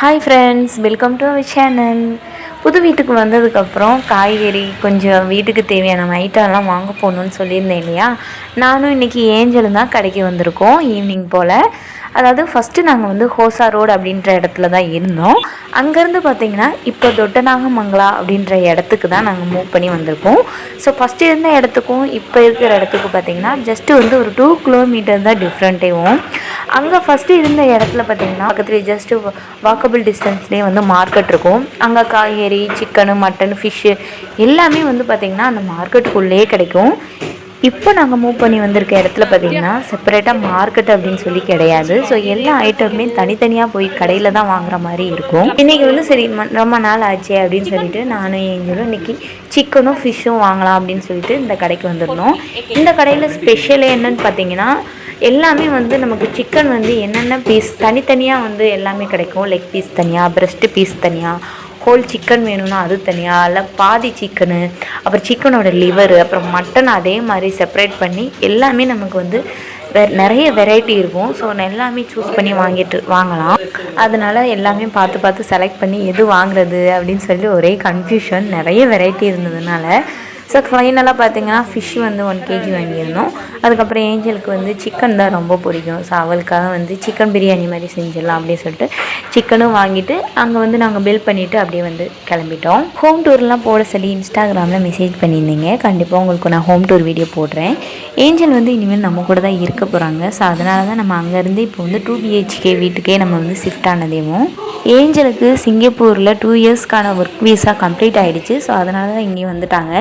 Hi friends welcome to our channel புது வீட்டுக்கு வந்ததுக்கப்புறம் காய்கறி கொஞ்சம் வீட்டுக்கு தேவையான ஐட்டம்லாம் வாங்க போகணுன்னு சொல்லியிருந்தேன் இல்லையா? நானும் இன்றைக்கி ஏஞ்சலும் தான் கடைக்கு வந்திருக்கோம் ஈவினிங் போல். அதாவது ஃபஸ்ட்டு நாங்கள் வந்து ஹோசா ரோடு அப்படின்ற இடத்துல தான் இருந்தோம். அங்கேருந்து பார்த்தீங்கன்னா இப்போ தொட்டநாகமங்களா அப்படின்ற இடத்துக்கு தான் நாங்கள் மூவ் பண்ணி வந்திருக்கோம். ஸோ ஃபஸ்ட்டு இருந்த இடத்துக்கும் இப்போ இருக்கிற இடத்துக்கு பார்த்தீங்கன்னா ஜஸ்ட்டு வந்து ஒரு டூ கிலோமீட்டர் தான் டிஃப்ரெண்ட்டேவும் அங்கே ஃபஸ்ட்டு இருந்த இடத்துல பார்த்தீங்கன்னா பக்கத்துலேயே ஜஸ்ட்டு வாக்கபிள் டிஸ்டன்ஸ்லேயே வந்து மார்க்கெட் இருக்கும். அங்கே காய்கறி சிக்கனு மட்டன் ஃபிஷ்ஷு எல்லாமே வந்து பார்த்திங்கன்னா அந்த மார்க்கெட்டுக்குள்ளேயே கிடைக்கும். இப்போ நாங்கள் மூவ் பண்ணி வந்திருக்க இடத்துல பார்த்தீங்கன்னா செப்பரேட்டாக மார்க்கெட் அப்படின்னு சொல்லி கிடையாது. ஸோ எல்லா ஐட்டமுமே தனித்தனியாக போய் கடையில் தான் வாங்குற மாதிரி இருக்கும். இன்றைக்கி வந்து சரி ரொம்ப நாள் ஆச்சு அப்படின்னு சொல்லிட்டு நானும் ஏஞ்சலும் இன்றைக்கி சிக்கனும் ஃபிஷ்ஷும் வாங்கலாம் அப்படின்னு சொல்லிட்டு இந்த கடைக்கு வந்துருந்தோம். இந்த கடையில் ஸ்பெஷலே என்னன்னு பார்த்தீங்கன்னா எல்லாமே வந்து நமக்கு சிக்கன் வந்து என்னென்ன பீஸ் தனித்தனியாக வந்து எல்லாமே கிடைக்கும். லெக் பீஸ் தனியாக ப்ரெஸ்ட்டு பீஸ் தனியாக ஹோல் சிக்கன் வேணும்னா அது தனியாக இல்லை பாதி சிக்கனு அப்புறம் சிக்கனோட லிவரு அப்புறம் மட்டன் அதே மாதிரி செப்பரேட் பண்ணி எல்லாமே நமக்கு வந்து வெ நிறைய வெரைட்டி இருக்கும். ஸோ எல்லாமே சூஸ் பண்ணி வாங்கிட்டு வாங்கலாம். அதனால் எல்லாமே பார்த்து பார்த்து செலக்ட் பண்ணி எது வாங்குறது அப்படின்னு சொல்லி ஒரே கன்ஃபியூஷன் நிறைய வெரைட்டி இருந்ததுனால ஸோ ஃபைனலாக பார்த்தீங்கன்னா ஃபிஷ் வந்து ஒன் கேஜி வாங்கியிருந்தோம். அதுக்கப்புறம் ஏஞ்சலுக்கு வந்து சிக்கன் தான் ரொம்ப பிடிக்கும். ஸோ அவளுக்காக வந்து சிக்கன் பிரியாணி மாதிரி செஞ்சிடலாம் அப்படின்னு சொல்லிட்டு சிக்கனும் வாங்கிட்டு அங்கே வந்து நாங்கள் பில் பண்ணிவிட்டு அப்படியே வந்து கிளம்பிட்டோம். ஹோம் டூர்லாம் போட சொல்லி இன்ஸ்டாகிராமில் மெசேஜ் பண்ணியிருந்தீங்க. கண்டிப்பாக உங்களுக்கு நான் ஹோம் டூர் வீடியோ போடுறேன். ஏஞ்சல் வந்து இனிமேல் நம்ம கூட தான் இருக்க போகிறாங்க ஸோ அதனால தான் நம்ம அங்கேருந்து இப்போ வந்து டூ பிஹெச்கே வீட்டுக்கே நம்ம வந்து ஷிஃப்ட் ஆனதேவும். ஏஞ்சலுக்கு சிங்கப்பூரில் டூ இயர்ஸ்க்கான ஒர்க் வீசா கம்ப்ளீட் ஆகிடுச்சு ஸோ அதனால தான் இங்கே வந்துட்டாங்க.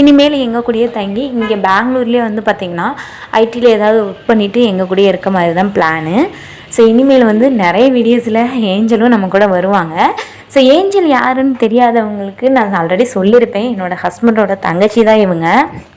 இனிமேல் எங்கள் கூடயே தங்கி இங்கே பெங்களூர்லேயே வந்து பார்த்திங்கன்னா ஐடியில் ஏதாவது ஒர்க் பண்ணிவிட்டு எங்கள் கூடயே இருக்க மாதிரி தான் பிளானு ஸோ இனிமேல் வந்து நிறைய வீடியோஸில் ஏஞ்சலும் நம்ம கூட வருவாங்க. ஸோ ஏஞ்சல் யாருன்னு தெரியாதவங்களுக்கு நான் ஆல்ரெடி சொல்லியிருப்பேன் என்னோட ஹஸ்பண்டோட தங்கச்சி தான் இவங்க.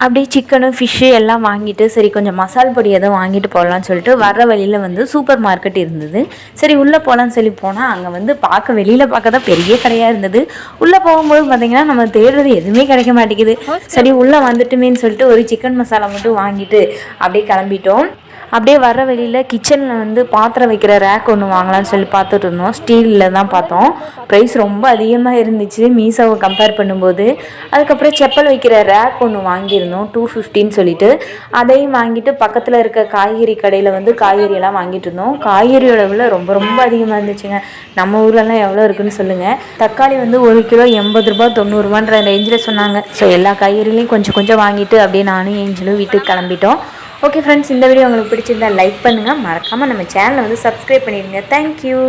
அப்படியே சிக்கனும் ஃபிஷ்ஷு எல்லாம் வாங்கிட்டு சரி கொஞ்சம் மசால் பொடி எதுவும் வாங்கிட்டு போகலான்னு சொல்லிட்டு வர்ற வழியில் வந்து சூப்பர் மார்க்கெட் இருந்தது. சரி உள்ளே போகலான்னு சொல்லி போனால் அங்கே வந்து பார்க்க வெளியில் பார்க்க தான் பெரிய கடையாக இருந்தது. உள்ளே போகும்போது பார்த்தீங்கன்னா நம்ம தேடுறது எதுவுமே கிடைக்க மாட்டேங்குது. சரி உள்ளே வந்துட்டுமேன்னு சொல்லிட்டு ஒரு சிக்கன் மசாலா மட்டும் வாங்கிட்டு அப்படியே கிளம்பிட்டோம். அப்படியே வர வழியில் கிச்சனில் வந்து பாத்திரம் வைக்கிற ரேக் ஒன்று வாங்கலாம்னு சொல்லி பார்த்துட்டு இருந்தோம். ஸ்டீலில் தான் பார்த்தோம். ப்ரைஸ் ரொம்ப அதிகமாக இருந்துச்சு. மீசாவை கம்பேர் பண்ணும்போது. அதுக்கப்புறம் செப்பல் வைக்கிற ரேக் ஒன்று வாங்கியிருந்தோம். டூ ஃபிஃப்டின்னு சொல்லிட்டு. அதையும் வாங்கிட்டு பக்கத்தில் இருக்க காய்கறி கடையில் வந்து காய்கறியெல்லாம் வாங்கிட்டு இருந்தோம். காய்கறியோட விலை ரொம்ப ரொம்ப அதிகமாக இருந்துச்சுங்க. நம்ம ஊர்லலாம் எவ்வளோ இருக்குன்னு சொல்லுங்கள் தக்காளி வந்து ஒரு கிலோ எண்பது ரூபா தொண்ணூறுரூவான்ற ரேஞ்சில் சொன்னாங்க. ஸோ எல்லா காய்கறிலையும் கொஞ்சம் கொஞ்சம் வாங்கிட்டு அப்படியே நானும் ஏஞ்சலும் வீட்டுக்கு கிளம்பிட்டோம். ஓகே ஃப்ரெண்ட்ஸ் இந்த வீடியோ உங்களுக்கு பிடிச்சிருந்தா லைக் பண்ணுங்கள் மறக்காமல் நம்ம சேனலை வந்து சப்ஸ்கிரைப் பண்ணிடுங்க. தேங்க்யூ